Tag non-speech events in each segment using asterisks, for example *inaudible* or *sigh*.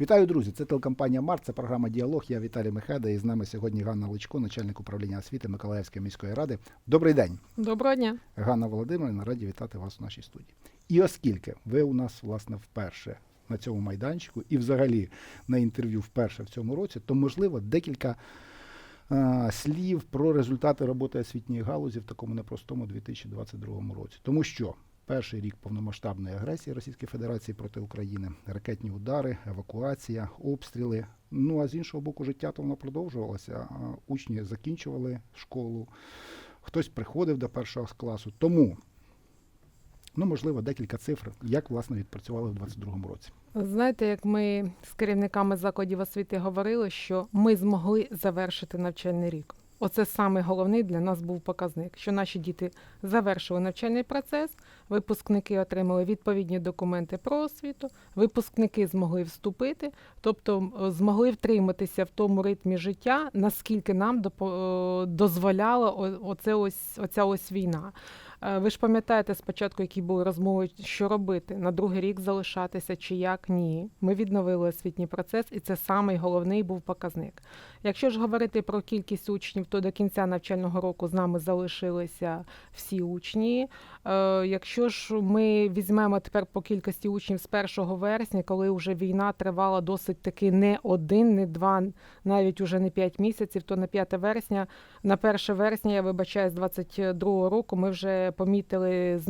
Вітаю, друзі! Це телекомпанія Март, це програма Діалог. Я Віталій Мехеда і з нами сьогодні Ганна Личко, начальник управління освіти Миколаївської міської ради. Добрий день, Доброго дня. Ганна Володимирівна, раді вітати вас у нашій студії. І оскільки ви у нас власне вперше на цьому майданчику і взагалі на інтерв'ю вперше в цьому році, то можливо декілька а, слів про результати роботи освітньої галузі в такому непростому 2022 році. Тому що перший рік повномасштабної агресії Російської Федерації проти України, ракетні удари, евакуація, обстріли. Ну а з іншого боку, життя то воно продовжувалося. Учні закінчували школу, хтось приходив до першого класу. Тому, ну можливо, декілька цифр, як власне відпрацювали в 2022 році. Знаєте, як ми з керівниками закладів освіти говорили, що ми змогли завершити навчальний рік. Оце саме головний для нас був показник, що наші діти завершили навчальний процес, випускники отримали відповідні документи про освіту, випускники змогли вступити, тобто змогли втриматися в тому ритмі життя, наскільки нам е, дозволяла оце ось оця ось війна. Е, Ви ж пам'ятаєте спочатку, які були розмови, що робити на другий рік залишатися чи як ні. Ми відновили освітній процес, і це самий головний був показник. Якщо ж говорити про кількість учнів, то до кінця навчального року з нами залишилися всі учні. Е, Якщо ж ми візьмемо тепер по кількості учнів з 1 вересня, коли вже війна тривала досить таки не один, не два, навіть уже не 5 місяців, то на 5 вересня, на 1 вересня, я вибачаю, з 22 року ми вже помітили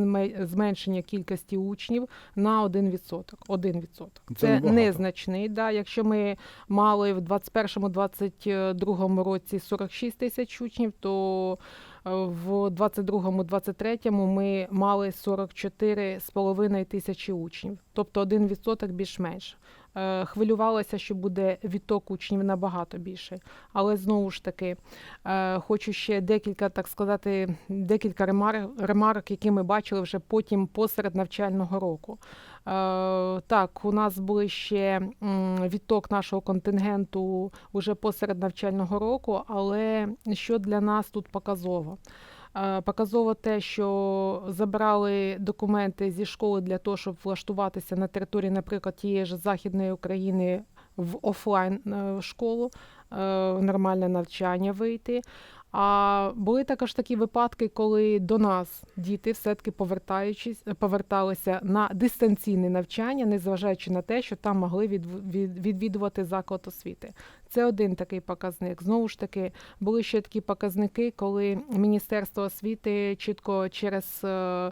зменшення кількості учнів на 1%. 1%. Це Це незначний. Да. Якщо ми мали в 21-22 році 46 тисяч учнів, то е, в 22-23 ми мали 44,5 тисячі учнів, тобто 1% більш-менш. Е, Хвилювалася, що буде відток учнів набагато більше. Але знову ж таки, е, хочу ще декілька, так сказати, декілька ремарок, які ми бачили вже потім посеред навчального року. Е, Так, у нас були ще відток нашого контингенту уже посеред навчального року, але що для нас тут показово? Е, Показово те, що забрали документи зі школи для того, щоб влаштуватися на території, наприклад, тієї ж Західної України в офлайн е, школу, е, нормальне навчання вийти. А були також такі випадки, коли до нас діти все-таки повертаючись, поверталися на дистанційне навчання, незважаючи на те, що там могли відв- відвідувати заклад освіти. Це один такий показник. Знову ж таки, були ще такі показники, коли Міністерство освіти чітко через е, е,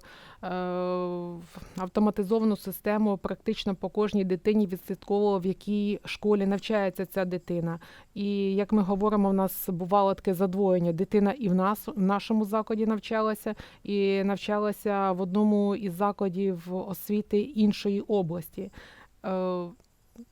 автоматизовану систему практично по кожній дитині відслідковувало, в якій школі навчається ця дитина. І як ми говоримо, в нас бувало таке задвоєння. Дитина і в нас в нашому закладі навчалася, і навчалася в одному із закладів освіти іншої області. Е,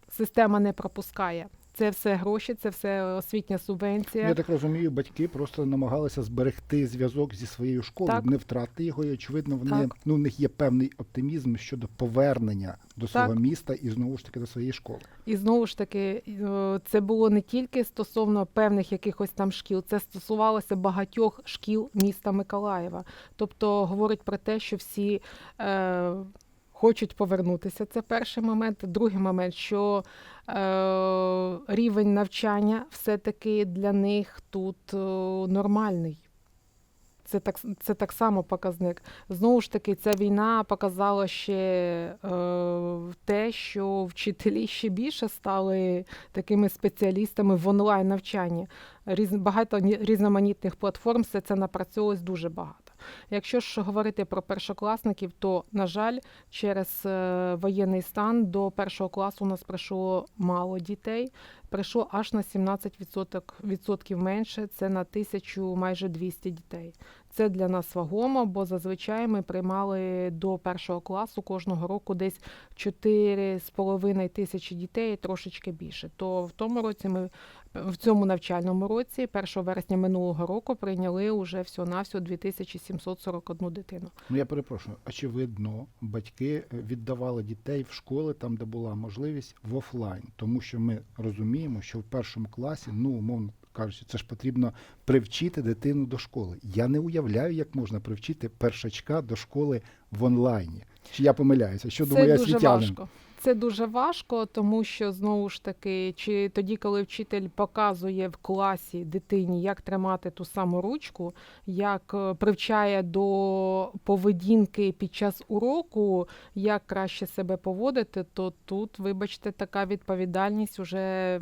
Система не пропускає. Це все гроші, це все освітня субвенція. Я так розумію, батьки просто намагалися зберегти зв'язок зі своєю школою, Так. не втрати його. І очевидно, вони Так. ну, у них є певний оптимізм щодо повернення до свого Так. міста і знову ж таки до своєї школи. І знову ж таки, е, це було не тільки стосовно певних якихось там шкіл, це стосувалося багатьох шкіл міста Миколаєва. Тобто говорить про те, що всі е, хочуть повернутися. Це перший момент. Другий момент, що е, рівень навчання все-таки для них тут е, нормальний. Це так, це так само показник. Знову ж таки, ця війна показала ще е, те, що вчителі ще більше стали такими спеціалістами в онлайн навчанні. Різ, багато різноманітних платформ все це напрацьовувалось дуже багато. Якщо ж говорити про першокласників, то, на жаль, через е, воєнний стан до першого класу у нас прийшло мало дітей. Прийшло аж на 17% відсотків менше, це на тисячу майже 200 дітей. Це для нас вагомо, бо зазвичай ми приймали до першого класу кожного року десь 4,5 тисячі дітей, трошечки більше. То в тому році ми в цьому навчальному році, 1 вересня минулого року, прийняли уже всього навсього 2741 дитину. Ну я перепрошую, очевидно, батьки е, віддавали дітей в школи там, де була можливість в офлайн, тому що ми розуміємо, що в першому класі, ну умовно кажучи, це ж потрібно привчити дитину до школи. Я не уявляю, як можна привчити першачка до школи в онлайні. Чи я помиляюся? Що це освітянин? важко. Це дуже важко, тому що знову ж таки, чи тоді, коли вчитель показує в класі дитині, як тримати ту саму ручку, як е, привчає до поведінки під час уроку, як краще себе поводити, то тут, вибачте, така відповідальність вже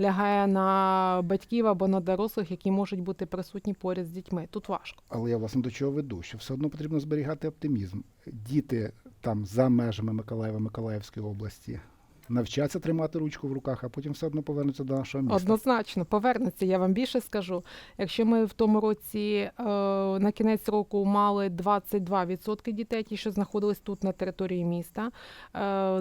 лягає на батьків або на дорослих, які можуть бути присутні поряд з дітьми. Тут важко. Але я власне до чого веду, що все одно потрібно зберігати оптимізм. Діти там за межами Миколаєва, Миколаївської області навчаться тримати ручку в руках, а потім все одно повернуться до нашого міста. Однозначно, повернеться. Я вам більше скажу. Якщо ми в тому році е, на кінець року мали 22% дітей, ті, що знаходились тут на території міста, е,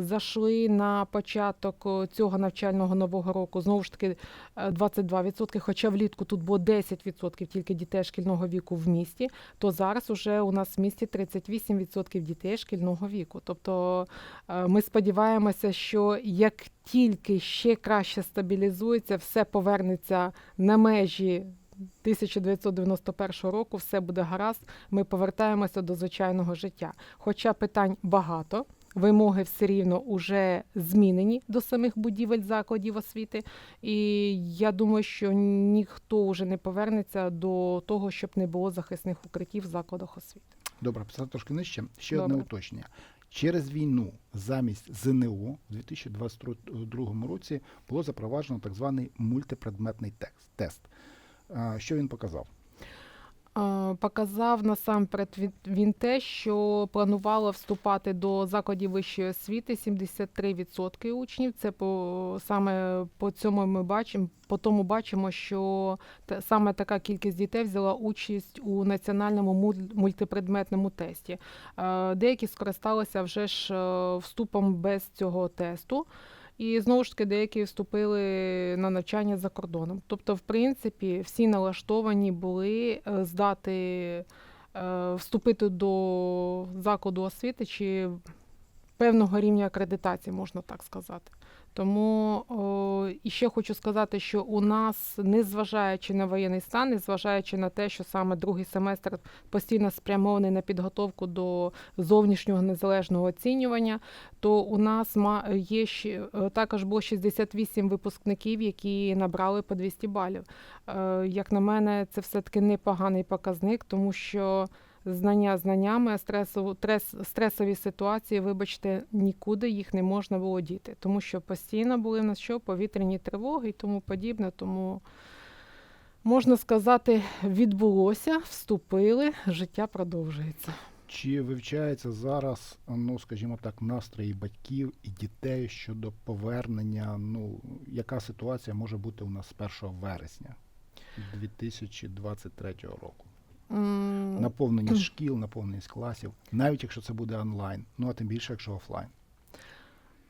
зайшли на початок е, цього навчального нового року знову ж таки е, 22%, хоча влітку тут було 10% тільки дітей шкільного віку в місті, то зараз уже у нас в місті 38% дітей шкільного віку. Тобто е, ми сподіваємося, що як тільки ще краще стабілізується, все повернеться на межі 1991 року, все буде гаразд, ми повертаємося до звичайного життя. Хоча питань багато. Вимоги все рівно вже змінені до самих будівель закладів освіти, і я думаю, що ніхто вже не повернеться до того, щоб не було захисних укриттів в закладах освіти. Добре, писати трошки нижче. Ще Добре. одне уточнення. Через війну замість ЗНО в 2022 році було запроваджено так званий мультипредметний текст, тест. Що він показав? Показав насамперед він- те, що планувало вступати до закладів вищої освіти 73% учнів. Це по саме по цьому ми бачимо. По тому бачимо, що саме така кількість дітей взяла участь у національному муль- мультипредметному тесті. Деякі скористалися вже ж е, вступом без цього тесту. І знову ж таки деякі вступили на навчання за кордоном. Тобто, в принципі, всі налаштовані були е, здати, е, вступити до закладу освіти чи певного рівня акредитації, можна так сказати. Тому о, і ще хочу сказати, що у нас, незважаючи на воєнний стан, незважаючи на те, що саме другий семестр постійно спрямований на підготовку до зовнішнього незалежного оцінювання, то у нас ма- є е, також було 68 випускників, які набрали по 200 балів. Е, Як на мене, це все-таки непоганий показник, тому що знання знаннями, а стресову, трес, стресові ситуації, вибачте, нікуди їх не можна було діти, тому що постійно були в нас що повітряні тривоги і тому подібне. Тому можна сказати, відбулося, вступили, життя продовжується. Чи вивчається зараз, ну скажімо так, настрої батьків і дітей щодо повернення? Ну, яка ситуація може бути у нас з 1 вересня 2023 року? Наповненість *clears throat* шкіл, наповненість класів, навіть якщо це буде онлайн, ну а тим більше, якщо офлайн.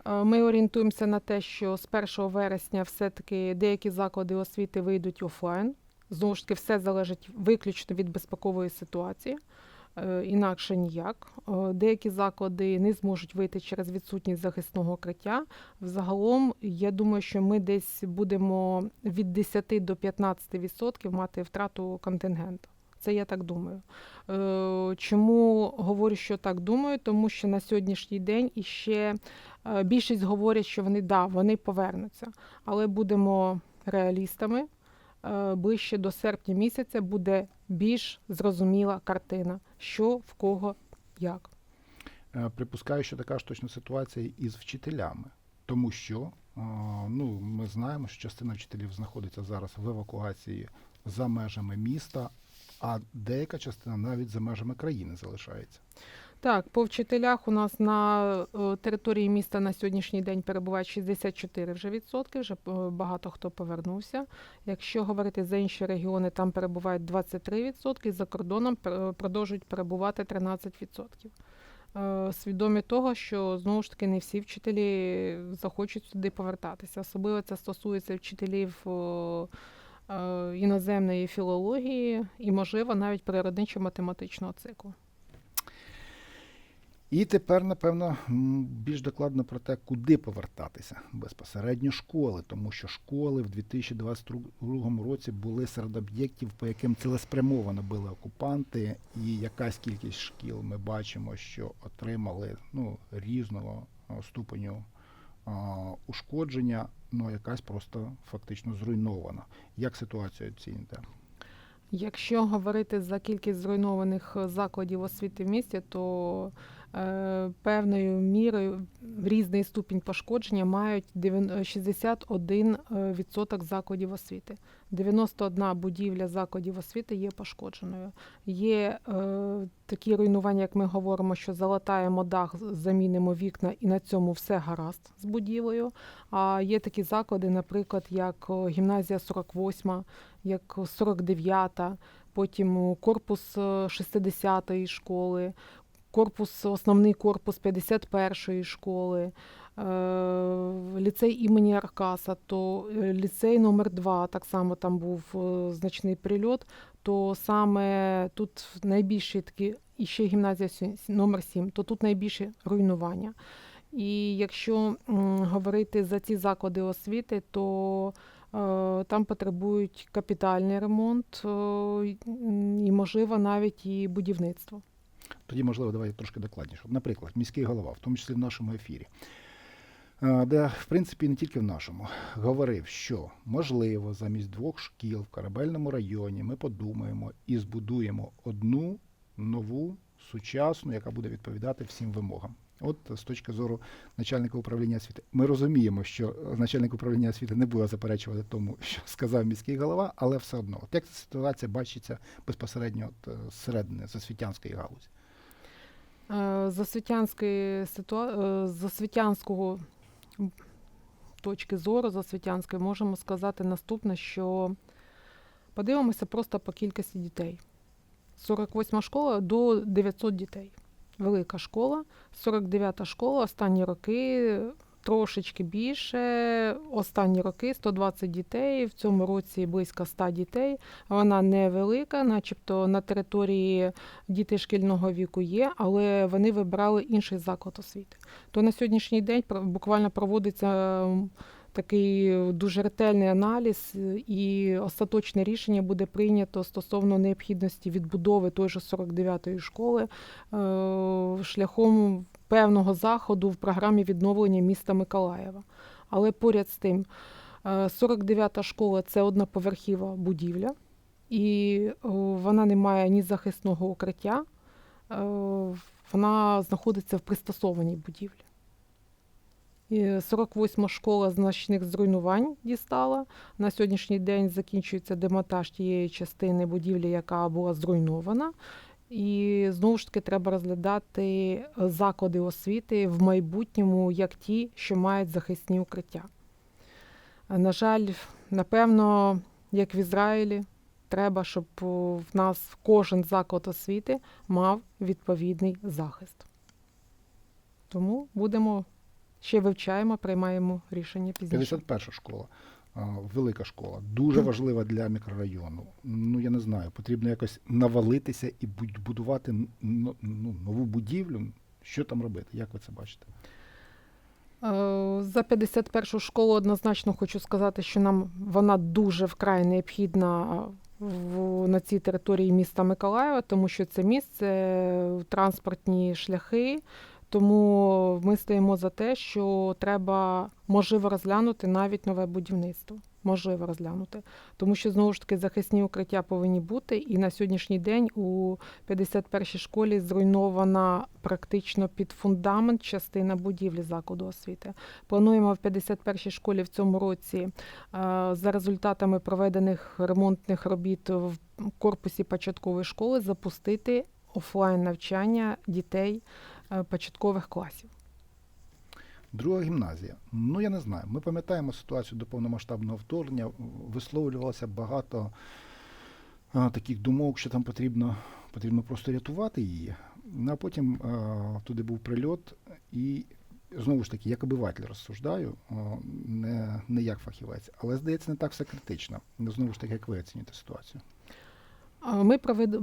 Е, Ми орієнтуємося на те, що з 1 вересня все-таки деякі заклади освіти вийдуть офлайн. Знову ж таки, все залежить виключно від безпекової ситуації, е, інакше ніяк. Е, Деякі заклади не зможуть вийти через відсутність захисного укриття. Взагалом, я думаю, що ми десь будемо від 10 до 15% мати втрату контингенту. Це я так думаю. Е, Чому говорю, що так думаю? Тому що на сьогоднішній день іще Е, Більшість говорять, що вони да, вони повернуться, але будемо реалістами. Е, Ближче до серпня місяця буде більш зрозуміла картина, що в кого як. Припускаю, що така ж точно ситуація і з вчителями, тому що ну, ми знаємо, що частина вчителів знаходиться зараз в евакуації за межами міста, а деяка частина навіть за межами країни залишається. Так, по вчителях у нас на е, території міста на сьогоднішній день перебувають 64 вже відсотки, вже е, багато хто повернувся. Якщо говорити за інші регіони, там перебувають 23 відсотки, за кордоном продовжують перебувати 13 відсотків. Е, Свідомі того, що знову ж таки не всі вчителі захочуть сюди повертатися. Особливо це стосується вчителів е, іноземної філології і, можливо, навіть природничо-математичного циклу. І тепер, напевно, більш докладно про те, куди повертатися безпосередньо школи, тому що школи в 2022 році були серед об'єктів, по яким цілеспрямовано били окупанти, і якась кількість шкіл ми бачимо, що отримали ну, різного е, ступеню а, ушкодження, ну якась просто фактично зруйнована. Як ситуацію оціните? Якщо говорити за кількість зруйнованих закладів освіти в місті, то певною мірою в різний ступінь пошкодження мають дев'ян- е, 61% е, відсоток закладів освіти. 91 будівля закладів освіти є пошкодженою. Є е, такі руйнування, як ми говоримо, що залатаємо дах, замінимо вікна, і на цьому все гаразд з будівлею. А є такі заклади, наприклад, як е, гімназія 48, як 49-та, потім корпус е, 60-ї школи, корпус, основний корпус 51-ї школи, е, ліцей імені Аркаса, то е, ліцей номер 2 так само там був е, значний прильот, то саме тут найбільші такі, і ще гімназія номер 7, то тут найбільше руйнування. І якщо говорити за ці заклади освіти, то там потребують капітальний ремонт і, можливо, навіть і будівництво. Тоді, можливо, давайте трошки докладніше. Наприклад, міський голова, в тому числі в нашому ефірі, де, в принципі, не тільки в нашому, говорив, що можливо замість двох шкіл в корабельному районі ми подумаємо і збудуємо одну нову, сучасну, яка буде відповідати всім вимогам. От з точки зору начальника управління освіти. Ми розуміємо, що начальник управління освіти не буде заперечувати тому, *laughs* що сказав міський голова, але все одно. От як ця ситуація бачиться безпосередньо е, зсередини, з освітянської галузі? Е, З освітянської ситуа... е, з освітянського точки зору, з освітянської, можемо сказати наступне, що подивимося просто по кількості дітей. 48 школа до 900 дітей. Велика школа, 49 школа, останні роки трошечки більше. Останні роки 120 дітей, в цьому році близько 100 дітей. Вона невелика, начебто на території діти шкільного віку є, але вони вибрали інший заклад освіти. То на сьогоднішній день буквально проводиться такий дуже ретельний аналіз, е, і остаточне рішення буде прийнято стосовно необхідності відбудови той же 49-ї школи е, шляхом певного заходу в програмі відновлення міста Миколаєва. Але поряд з тим, е, 49-та школа це одноповерхіва будівля, і е, вона не має ні захисного укриття, е, вона знаходиться в пристосованій будівлі. І 48 школа значних зруйнувань дістала. На сьогоднішній день закінчується демонтаж тієї частини будівлі, яка була зруйнована. І знову ж таки треба розглядати заклади освіти в майбутньому як ті, що мають захисні укриття. На жаль, напевно, як в Ізраїлі, треба, щоб в нас кожен заклад освіти мав відповідний захист. Тому будемо ще вивчаємо, приймаємо рішення пізніше. 51 школа, велика школа, дуже важлива для мікрорайону. Ну я не знаю, потрібно якось навалитися і будувати ну, ну, нову будівлю. Що там робити? Як ви це бачите? Е, За 51 школу однозначно хочу сказати, що нам вона дуже вкрай необхідна в, на цій території міста Миколаєва, тому що це місце е, транспортні шляхи. Тому ми стоїмо за те, що треба можливо розглянути навіть нове будівництво. Можливо розглянути, тому що знову ж таки захисні укриття повинні бути. І на сьогоднішній день у 51-й школі зруйнована практично під фундамент частина будівлі закладу освіти. Плануємо в 51-й школі в цьому році е, за результатами проведених ремонтних робіт в корпусі початкової школи запустити офлайн навчання дітей початкових класів. Друга гімназія. Ну я не знаю. Ми пам'ятаємо ситуацію до повномасштабного вторгнення. Висловлювалося багато а, таких думок, що там потрібно, потрібно просто рятувати її. Ну, а потім а, туди був прильот, і знову ж таки, як обиватель розсуждаю, а, не, не як фахівець, але здається, не так все критично. Знову ж таки, як ви оцінюєте ситуацію? Ми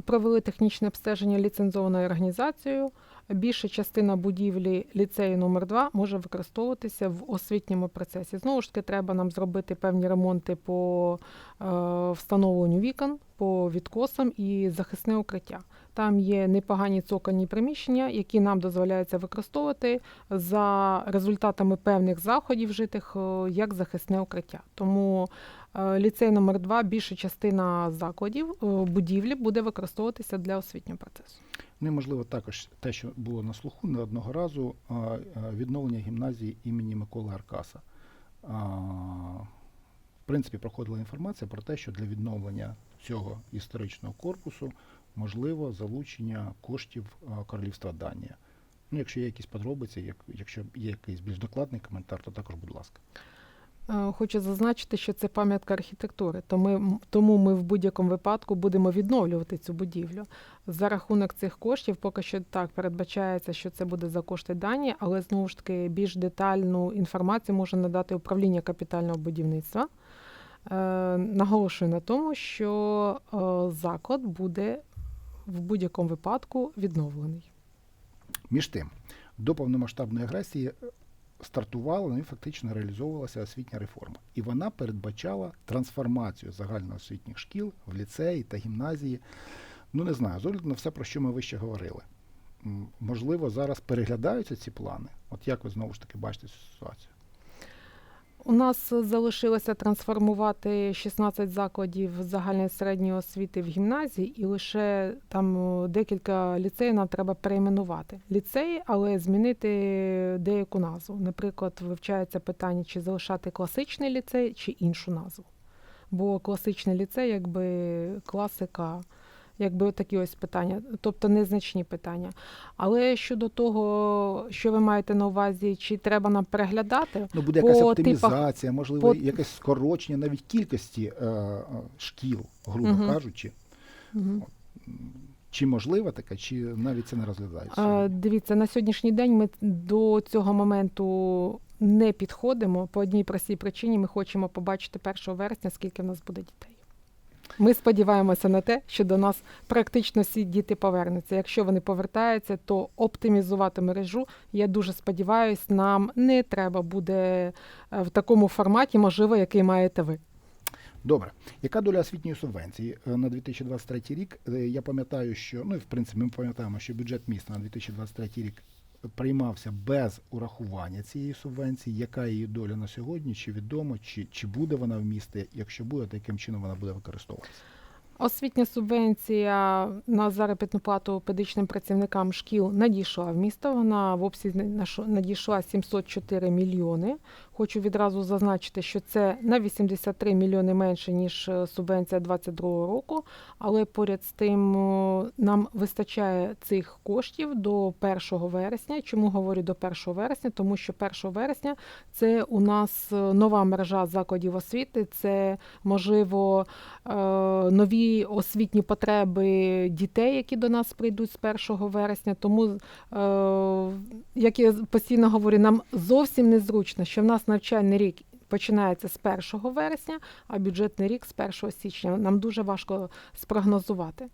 провели технічне обстеження ліцензованою організацією. Більша частина будівлі ліцею номер 2 може використовуватися в освітньому процесі. Знову ж таки, треба нам зробити певні ремонти по е, встановленню вікон. по відкосам і захисне укриття. Там є непогані цокольні приміщення, які нам дозволяється використовувати за результатами певних заходів вжитих е, як захисне укриття. Тому е, ліцей номер 2 більша частина закладів е, будівлі буде використовуватися для освітнього процесу. Ну і можливо також те, що було на слуху не одного разу, відновлення гімназії імені Миколи Аркаса. В принципі, проходила інформація про те, що для відновлення цього історичного корпусу можливо залучення коштів Королівства Данія. Ну, якщо є якісь подробиці, як, якщо є якийсь більш докладний коментар, то також, будь ласка. Е, Хочу зазначити, що це пам'ятка архітектури, тому, тому ми в будь-якому випадку будемо відновлювати цю будівлю. За рахунок цих коштів поки що так передбачається, що це буде за кошти Данії, але знову ж таки більш детальну інформацію може надати управління капітального будівництва. Е, наголошую на тому, що е, заклад буде в будь-якому випадку відновлений. Між тим, до повномасштабної агресії стартувала ну і фактично реалізовувалася освітня реформа. І вона передбачала трансформацію загальноосвітніх шкіл в ліцеї та гімназії. Ну, не знаю, з огляду на все, про що ми вище говорили. Можливо, зараз переглядаються ці плани. От як ви знову ж таки бачите цю ситуацію? У нас залишилося трансформувати 16 закладів загальної середньої освіти в гімназії, і лише там е, декілька ліцеїв нам треба перейменувати. Ліцеї, але змінити деяку назву. Наприклад, вивчається питання, чи залишати класичний ліцей, чи іншу назву. Бо класичний ліцей, якби класика, якби такі ось питання, тобто незначні питання. Але щодо того, що ви маєте на увазі, чи треба нам переглядати, Ну, буде якась По оптимізація, можливо, по- якесь скорочення навіть кількості е, е, шкіл, грубо Мгм. кажучи. Мгм. Чи можливо таке, чи навіть це не розглядається? Дивіться, на сьогоднішній день ми до цього моменту не підходимо. По одній простій причині ми хочемо побачити 1 вересня, скільки в нас буде дітей. Ми сподіваємося на те, що до нас практично всі діти повернуться. Якщо вони повертаються, то оптимізувати мережу, я дуже сподіваюся, нам не треба буде е, в такому форматі, можливо, який маєте ви. Добре. Яка доля освітньої субвенції е, на 2023 рік? Е, Я пам'ятаю, що ну і в принципі ми пам'ятаємо, що бюджет міста на 2023 рік приймався без урахування цієї субвенції. Яка її доля на сьогодні? Чи відомо, чи, чи буде вона в місті? Якщо буде, то яким чином вона буде використовуватися? Освітня субвенція на заробітну плату педагогічним працівникам шкіл надійшла в місто. Вона в обсязі надійшла 704 мільйони. Хочу відразу зазначити, що це на 83 мільйони менше ніж е, субвенція 2022 року. Але поряд з тим нам вистачає цих коштів до 1 вересня. Чому говорю до 1 вересня? Тому що 1 вересня це у нас е, нова мережа закладів освіти. Це можливо е, освітні потреби дітей, які до нас прийдуть з 1 вересня. Тому, е, як я постійно говорю, нам зовсім незручно, що в нас навчальний рік. Починається з 1 вересня, а бюджетний рік з 1 січня. Нам дуже важко спрогнозувати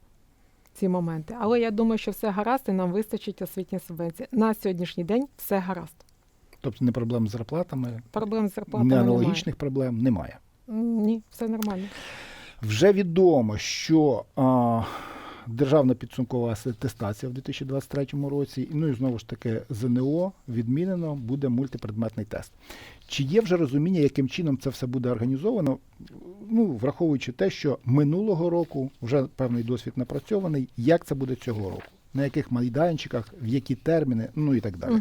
ці моменти. Але я думаю, що все гаразд і нам вистачить освітня субвенція. На сьогоднішній день все гаразд. Тобто не проблем з зарплатами, Проблем з зарплатами не немає. проблем немає. Ні, все нормально. Вже відомо, що а, державна підсумкова атестація в 2023 році, ну і знову ж таки ЗНО відмінено, буде мультипредметний тест. Чи є вже розуміння, яким чином це все буде організовано? Ну, враховуючи те, що минулого року вже певний досвід напрацьований, як це буде цього року? На яких майданчиках, в які терміни, ну і так далі.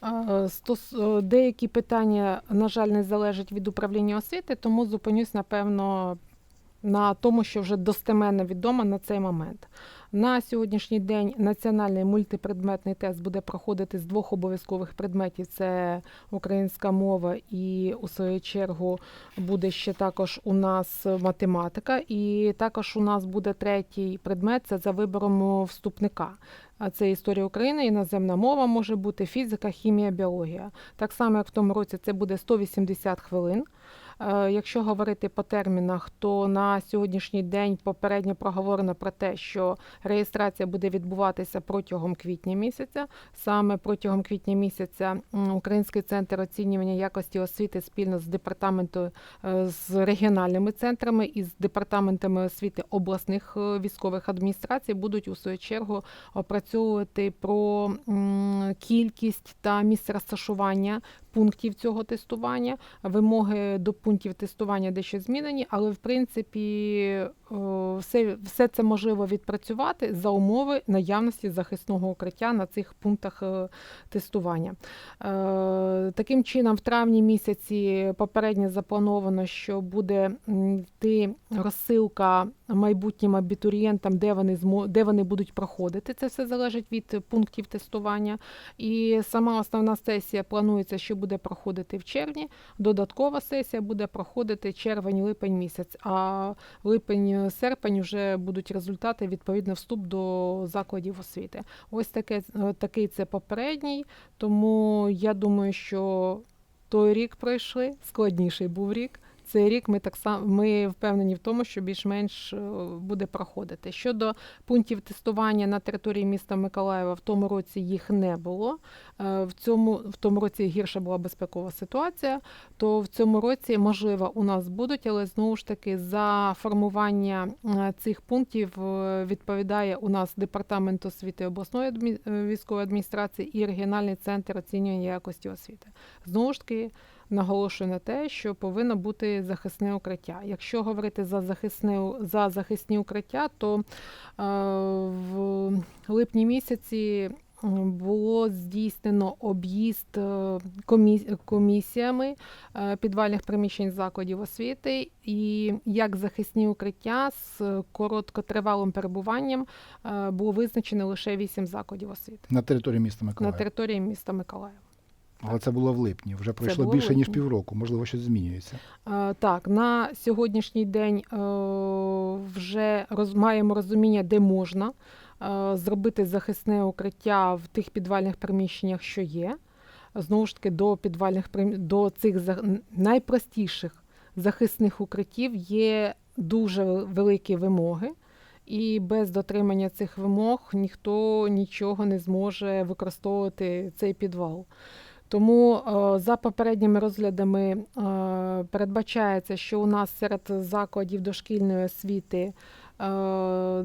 А, Стос... е, Деякі питання, на жаль, не залежать від управління освіти, тому зупинюсь, напевно, на тому, що вже достеменно відомо на цей момент. На сьогоднішній день національний мультипредметний тест буде проходити з двох обов'язкових предметів: це українська мова, і у свою чергу буде ще також у нас математика, і також у нас буде третій предмет це за вибором вступника. А це історія України, іноземна мова може бути, фізика, хімія, біологія. Так само, як в тому році, це буде 180 хвилин. Е, Якщо говорити по термінах, то на сьогоднішній день попередньо проговорено про те, що реєстрація буде відбуватися протягом квітня місяця. Саме протягом квітня місяця Український центр оцінювання якості освіти спільно з департаментом е, з регіональними центрами і з департаментами освіти обласних е, військових адміністрацій будуть у свою чергу опрацьовувати про кількість та місце розташування пунктів цього тестування. Вимоги до пунктів тестування дещо змінені, але в принципі все, все це можливо відпрацювати за умови наявності захисного укриття на цих пунктах е, тестування. Е, Таким чином, в травні місяці попередньо заплановано, що буде йти розсилка майбутнім абітурієнтам, де вони де вони будуть проходити. Це все залежить від пунктів тестування. І сама основна сесія планується, що буде проходити в червні. Додаткова сесія буде проходити червень-липень місяць. А липень-серпень вже будуть результати відповідно вступ до закладів освіти. Ось таке е, такий це попередній. Тому я думаю, що той рік пройшли, складніший був рік. Цей рік ми так само ми впевнені в тому, що більш-менш е, буде проходити. Щодо пунктів тестування на території міста Миколаєва, в тому році їх не було. Е, В цьому в тому році гірша була безпекова ситуація. То в цьому році можливо у нас будуть, але знову ж таки за формування е, цих пунктів відповідає у нас департамент освіти обласної військової адміністрації і регіональний центр оцінювання якості освіти. Знову ж таки. Наголошую на те, що повинно бути захисне укриття. Якщо говорити за захисне за захисні укриття, то е, в липні місяці було здійснено об'їзд е, комісіями е, підвальних приміщень закладів освіти, і як захисні укриття з короткотривалим перебуванням було визначено лише 8 закладів освіти На території міста Миколаєва. на території міста Миколаєва. Але це було в липні. Вже пройшло більше ніж півроку. Можливо, щось змінюється. Так, на сьогоднішній день е, вже роз, маємо розуміння, де можна е, зробити захисне укриття в тих підвальних приміщеннях, що є. Знову ж таки, до підвальних до цих за- найпростіших захисних укриттів є дуже великі вимоги. І без дотримання цих вимог ніхто нічого не зможе використовувати цей підвал. Тому е, за попередніми розглядами е, передбачається, що у нас серед закладів дошкільної освіти е,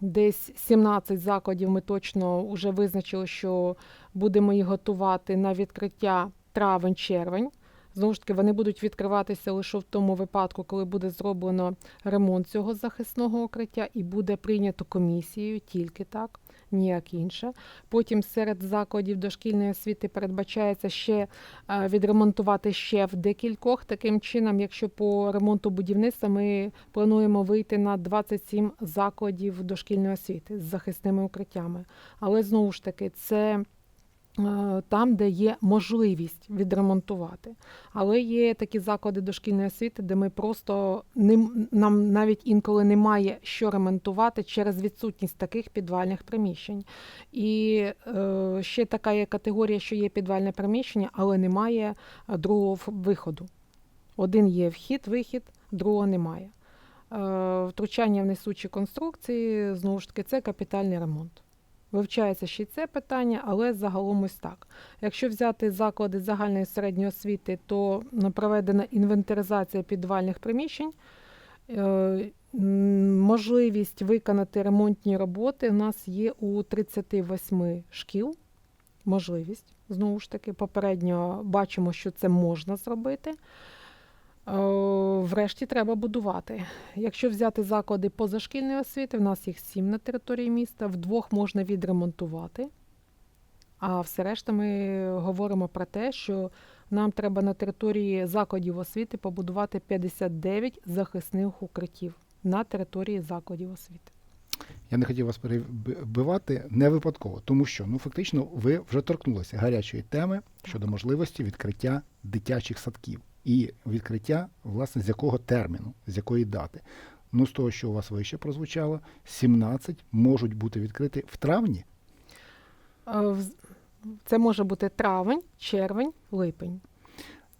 десь 17 закладів ми точно вже визначили, що будемо їх готувати на відкриття травень-червень. Знову ж таки, вони будуть відкриватися лише в тому випадку, коли буде зроблено ремонт цього захисного укриття і буде прийнято комісією тільки так, ніяк інше. Потім серед закладів дошкільної освіти передбачається ще е, відремонтувати ще в декількох. Таким чином, якщо по ремонту будівництва ми плануємо вийти на 27 закладів дошкільної освіти з захисними укриттями. Але знову ж таки, це там, де є можливість відремонтувати. Але є такі заклади дошкільної освіти, де ми просто нам навіть інколи немає що ремонтувати через відсутність таких підвальних приміщень. І е, ще така є категорія, що є підвальне приміщення, але немає е, другого виходу. Один є вхід, вихід, другого немає. Е, втручання в несучі конструкції, знову ж таки, це капітальний ремонт. Вивчається ще й це питання, але загалом ось так. Якщо взяти заклади загальної середньої освіти, то проведена інвентаризація підвальних приміщень. Е, Можливість виконати ремонтні роботи у нас є у 38 шкіл. Можливість. Знову ж таки, попередньо бачимо, що це можна зробити. Е, Врешті треба будувати. Якщо взяти заклади позашкільної освіти, в нас їх сім на території міста, вдвох можна відремонтувати. А все решта ми говоримо про те, що нам треба на території закладів освіти побудувати 59 захисних укриттів на території закладів освіти. Я не хотів вас перебивати не випадково, тому що ну фактично ви вже торкнулися гарячої теми щодо можливості відкриття дитячих садків і відкриття, власне, з якого терміну, з якої дати. Ну, з того, що у вас вище прозвучало, 17 можуть бути відкриті в травні. Е, Це може бути травень, червень, липень.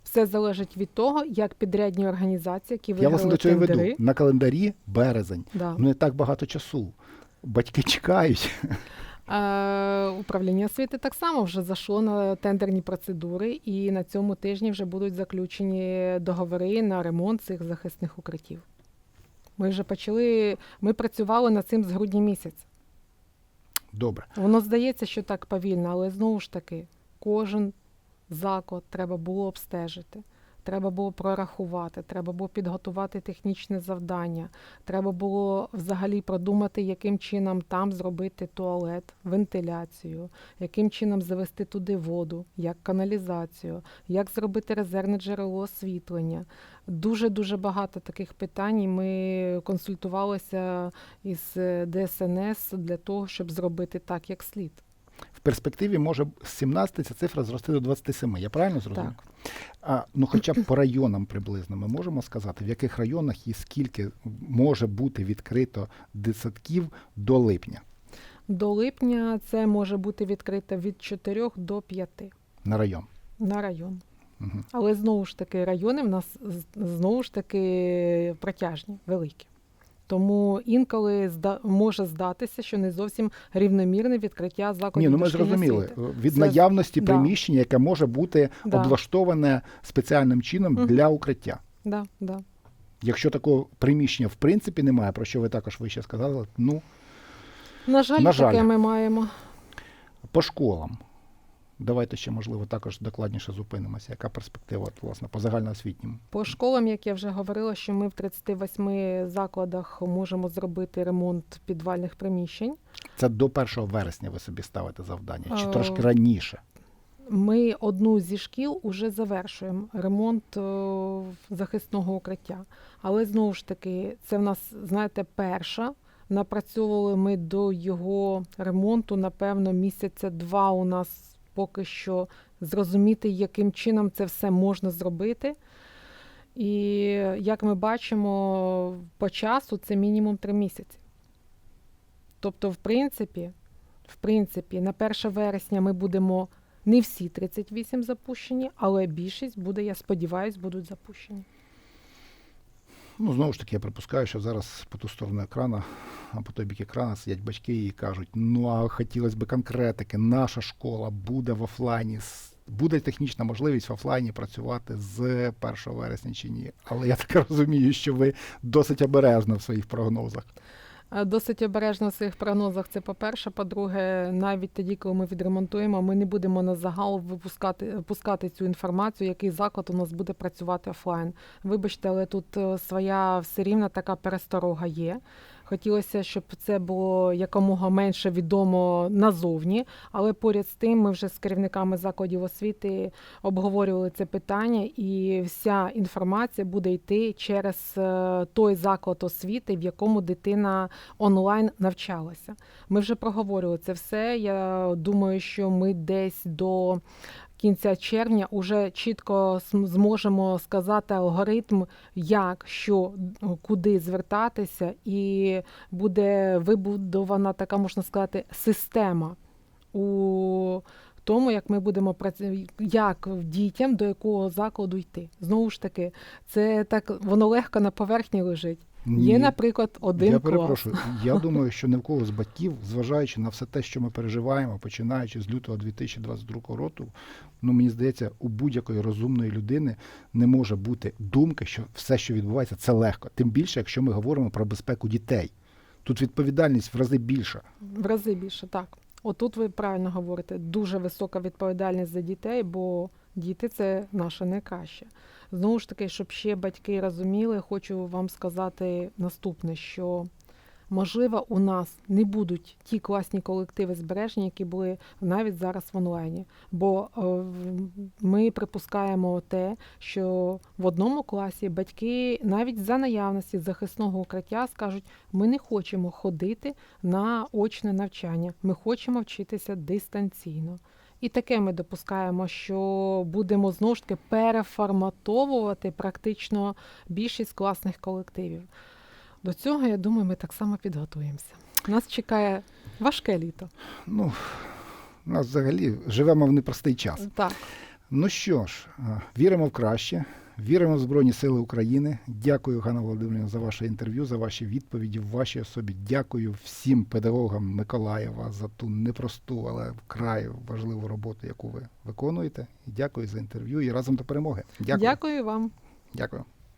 Все залежить від того, як підрядні організації, які Я виграли власне до цього і веду. На календарі березень. да. Ну не так багато часу. Батьки чекають. *laughs* Управління освіти так само вже зайшло на тендерні процедури, і на цьому тижні вже будуть заключені договори на ремонт цих захисних укриттів. Ми вже почали, ми працювали над цим з грудня місяця. Добре. Воно здається, що так повільно, але знову ж таки, кожен заклад треба було обстежити, треба було прорахувати, треба було підготувати технічне завдання, треба було взагалі продумати, яким чином там зробити туалет, вентиляцію, яким чином завести туди воду, як каналізацію, як зробити резервне джерело освітлення. Дуже дуже багато таких питань. Ми консультувалися із е, ДСНС для того, щоб зробити так, як слід. Перспективі може з 17 ця цифра зрости до 27. Я правильно зрозумів? Так. А ну, хоча б по районам приблизно ми можемо сказати, в яких районах і скільки може бути відкрито дитсадків до липня До липня це може бути відкрито від 4 до 5 на район. на район. Угу. Але знову ж таки, райони в нас знову ж таки протяжні, великі. Тому інколи зда- може здатися, що не зовсім рівномірне відкриття закладів. Ні, ну ми зрозуміли. освіти. Від Це- наявності да. приміщення, яке може бути Да. облаштоване спеціальним чином Мгм. для укриття. Да, да. Якщо такого приміщення в принципі немає, про що ви також вище сказали, ну На жаль, На жаль. таке ми маємо. по школам. Давайте ще, можливо, також докладніше зупинимося. Яка перспектива, власне, по загальноосвітньому? По школам, як я вже говорила, що ми в 38 закладах можемо зробити ремонт підвальних приміщень. Це до 1 вересня ви собі ставите завдання, чи Е, трошки раніше? Ми одну зі шкіл уже завершуємо ремонт е, захисного укриття. Але знову ж таки, це в нас, знаєте, перша. Напрацьовували ми до його ремонту, напевно, місяця два у нас поки що зрозуміти, яким чином це все можна зробити. І як ми бачимо, по часу це мінімум три місяці. Тобто, в принципі, в принципі, на 1 вересня ми будемо не всі 38 запущені, але більшість буде, я сподіваюся, будуть запущені. Ну, знову ж таки, я припускаю, що зараз по ту сторону екрана, а по той бік екрана сидять батьки і кажуть: ну а хотілося б конкретики, наша школа буде в офлайні. Буде технічна можливість в офлайні працювати з 1 вересня чи ні. Але я так *laughs* розумію, що ви досить обережно в своїх прогнозах. Е, Досить обережно в своїх прогнозах. Це по-перше. По-друге, навіть тоді, коли ми відремонтуємо, ми не будемо на загал випускати пускати цю інформацію, який заклад у нас буде працювати офлайн. Вибачте, але тут е, своя все рівно така пересторога є. Хотілося, щоб це було якомога менше відомо назовні, але поряд з тим ми вже з керівниками закладів освіти обговорювали це питання, і вся інформація буде йти через е, той заклад освіти, в якому дитина онлайн навчалася. Ми вже проговорювали це все. Я думаю, що ми десь до кінця червня уже чітко зможемо сказати алгоритм, як, що, куди звертатися, і буде вибудована така, можна сказати, система у тому, як ми будемо працювати, як дітям до якого закладу йти. Знову ж таки, це так воно легко на поверхні лежить. Є, наприклад, один я клас. перепрошую. Я *laughs* думаю, що ні в кого з батьків, зважаючи на все те, що ми переживаємо, починаючи з лютого 2022 року, ну мені здається, у будь-якої розумної людини не може бути думки, що все, що відбувається, це легко. Тим більше, якщо ми говоримо про безпеку дітей. Тут відповідальність в рази більша. В рази більше, так. Отут ви правильно говорите, дуже висока відповідальність за дітей, бо діти це наше найкраще. Знову ж таки, щоб ще батьки розуміли, хочу вам сказати наступне: що можливо у нас не будуть ті класні колективи збереження, які були навіть зараз в онлайні. Бо е, ми припускаємо те, що в одному класі батьки навіть за наявності захисного укриття скажуть, ми не хочемо ходити на очне навчання. Ми хочемо вчитися дистанційно. І таке ми допускаємо, що будемо знову ж таки переформатовувати практично більшість класних колективів. До цього, я думаю, ми так само підготуємося. Нас чекає важке літо. Ну, у нас взагалі живемо в непростий час. Так, Ну що ж, е, віримо в краще, віримо в Збройні Сили України. Дякую, Ганна Володимирівна, за ваше інтерв'ю, за ваші відповіді в вашій особі. Дякую всім педагогам Миколаєва за ту непросту, але вкрай важливу роботу, яку ви виконуєте. Дякую за інтерв'ю і разом до перемоги. Дякую. Дякую вам. Дякую.